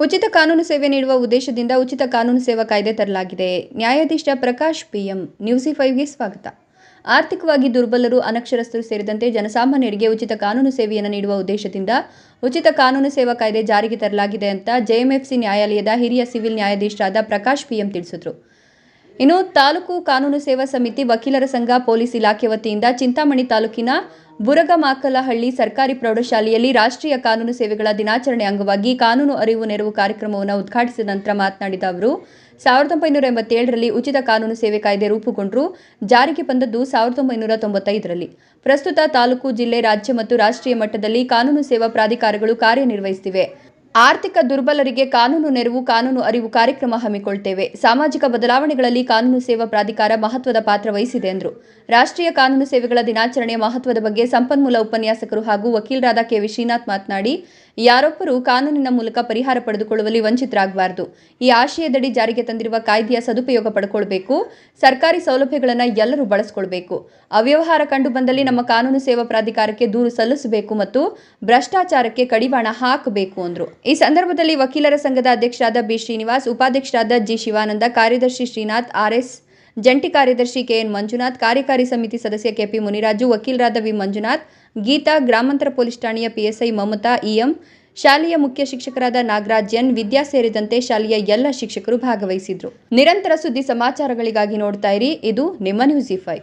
ಉಚಿತ ಕಾನೂನು ಸೇವೆ ನೀಡುವ ಉದ್ದೇಶದಿಂದ ಉಚಿತ ಕಾನೂನು ಸೇವಾ ಕಾಯ್ದೆ ತರಲಾಗಿದೆ. ನ್ಯಾಯಾಧೀಶ ಪ್ರಕಾಶ್ ಪಿಎಂ, ನ್ಯೂಸಿ ಫೈವ್ಗೆ ಸ್ವಾಗತ. ಆರ್ಥಿಕವಾಗಿ ದುರ್ಬಲರು, ಅನಕ್ಷರಸ್ಥರು ಸೇರಿದಂತೆ ಜನಸಾಮಾನ್ಯರಿಗೆ ಉಚಿತ ಕಾನೂನು ಸೇವೆಯನ್ನು ನೀಡುವ ಉದ್ದೇಶದಿಂದ ಉಚಿತ ಕಾನೂನು ಸೇವಾ ಕಾಯ್ದೆ ಜಾರಿಗೆ ತರಲಾಗಿದೆ ಅಂತ ಜೆಎಂಎಫ್ಸಿ ನ್ಯಾಯಾಲಯದ ಹಿರಿಯ ಸಿವಿಲ್ ನ್ಯಾಯಾಧೀಶರಾದ ಪ್ರಕಾಶ್ ಪಿಎಂ ತಿಳಿಸಿದರು. ಇನ್ನು ತಾಲೂಕು ಕಾನೂನು ಸೇವಾ ಸಮಿತಿ ವಕೀಲರ ಸಂಘ, ಪೊಲೀಸ್ ಇಲಾಖೆ ವತಿಯಿಂದ ಚಿಂತಾಮಣಿ ತಾಲೂಕಿನ ಬುರಗಮಾಕಲಹಳ್ಳಿ ಸರ್ಕಾರಿ ಪ್ರೌಢಶಾಲೆಯಲ್ಲಿ ರಾಷ್ಟ್ರೀಯ ಕಾನೂನು ಸೇವೆಗಳ ದಿನಾಚರಣೆ ಅಂಗವಾಗಿ ಕಾನೂನು ಅರಿವು ನೆರವು ಕಾರ್ಯಕ್ರಮವನ್ನು ಉದ್ಘಾಟಿಸಿದ ನಂತರ ಮಾತನಾಡಿದ ಅವರು, ಸಾವಿರದ ಒಂಬೈನೂರ ಎಂಬತ್ತೇಳರಲ್ಲಿ ಉಚಿತ ಕಾನೂನು ಸೇವೆ ಕಾಯ್ದೆ ರೂಪುಗೊಂಡರು, ಜಾರಿಗೆ ಬಂದದ್ದು ಸಾವಿರದ ಒಂಬೈನೂರ ತೊಂಬತ್ತೈದರಲ್ಲಿ. ಪ್ರಸ್ತುತ ತಾಲೂಕು, ಜಿಲ್ಲೆ, ರಾಜ್ಯ ಮತ್ತು ರಾಷ್ಟ್ರೀಯ ಮಟ್ಟದಲ್ಲಿ ಕಾನೂನು ಸೇವಾ ಪ್ರಾಧಿಕಾರಗಳು ಕಾರ್ಯನಿರ್ವಹಿಸುತ್ತಿವೆ. ಆರ್ಥಿಕ ದುರ್ಬಲರಿಗೆ ಕಾನೂನು ನೆರವು, ಕಾನೂನು ಅರಿವು ಕಾರ್ಯಕ್ರಮ ಹಮ್ಮಿಕೊಳ್ತೇವೆ. ಸಾಮಾಜಿಕ ಬದಲಾವಣೆಗಳಲ್ಲಿ ಕಾನೂನು ಸೇವಾ ಪ್ರಾಧಿಕಾರ ಮಹತ್ವದ ಪಾತ್ರ ವಹಿಸಿದೆ ಎಂದರು. ರಾಷ್ಟ್ರೀಯ ಕಾನೂನು ಸೇವೆಗಳ ದಿನಾಚರಣೆಯ ಮಹತ್ವದ ಬಗ್ಗೆ ಸಂಪನ್ಮೂಲ ಉಪನ್ಯಾಸಕರು ಹಾಗೂ ವಕೀಲರಾದ ಕೆ. ವಿ. ಶ್ರೀನಾಥ್ ಮಾತನಾಡಿ, ಯಾರೊಬ್ಬರು ಕಾನೂನಿನ ಮೂಲಕ ಪರಿಹಾರ ಪಡೆದುಕೊಳ್ಳುವಲ್ಲಿ ವಂಚಿತರಾಗಬಾರದು. ಈ ಆಶಯದಡಿ ಜಾರಿಗೆ ತಂದಿರುವ ಕಾಯ್ದೆಯ ಸದುಪಯೋಗ ಪಡ್ಕೊಳ್ಬೇಕು. ಸರ್ಕಾರಿ ಸೌಲಭ್ಯಗಳನ್ನು ಎಲ್ಲರೂ ಬಳಸಿಕೊಳ್ಬೇಕು. ಅವ್ಯವಹಾರ ಕಂಡು ಬಂದಲ್ಲಿ ನಮ್ಮ ಕಾನೂನು ಸೇವಾ ಪ್ರಾಧಿಕಾರಕ್ಕೆ ದೂರು ಸಲ್ಲಿಸಬೇಕು ಮತ್ತು ಭ್ರಷ್ಟಾಚಾರಕ್ಕೆ ಕಡಿವಾಣ ಹಾಕಬೇಕು, ಅಂದರು. ಈ ಸಂದರ್ಭದಲ್ಲಿ ವಕೀಲರ ಸಂಘದ ಅಧ್ಯಕ್ಷರಾದ ಬಿ ಶ್ರೀನಿವಾಸ್, ಉಪಾಧ್ಯಕ್ಷರಾದ ಜಿ ಶಿವಾನಂದ, ಕಾರ್ಯದರ್ಶಿ ಶ್ರೀನಾಥ್ ಆರ್ಎಸ್ ಜಂಟಿ ಕಾರ್ಯದರ್ಶಿ ಕೆಎನ್ ಮಂಜುನಾಥ್, ಕಾರ್ಯಕಾರಿ ಸಮಿತಿ ಸದಸ್ಯ ಕೆಪಿ ಮುನಿರಾಜು, ವಕೀಲರಾದ ವಿ ಮಂಜುನಾಥ್, ಗೀತಾ, ಗ್ರಾಮಾಂತರ ಪೊಲೀಸ್ ಠಾಣೆಯ ಪಿಎಸ್ಐ ಮಮತಾ ಇಎಂ ಶಾಲೆಯ ಮುಖ್ಯ ಶಿಕ್ಷಕರಾದ ನಾಗರಾಜ್ ಎನ್, ವಿದ್ಯಾ ಸೇರಿದಂತೆ ಶಾಲೆಯ ಎಲ್ಲ ಶಿಕ್ಷಕರು ಭಾಗವಹಿಸಿದ್ರು. ನಿರಂತರ ಸುದ್ದಿ ಸಮಾಚಾರಗಳಿಗಾಗಿ ನೋಡ್ತಾ ಇರಿ. ಇದು ನಿಮ್ಮ ನ್ಯೂಸಿಫೈ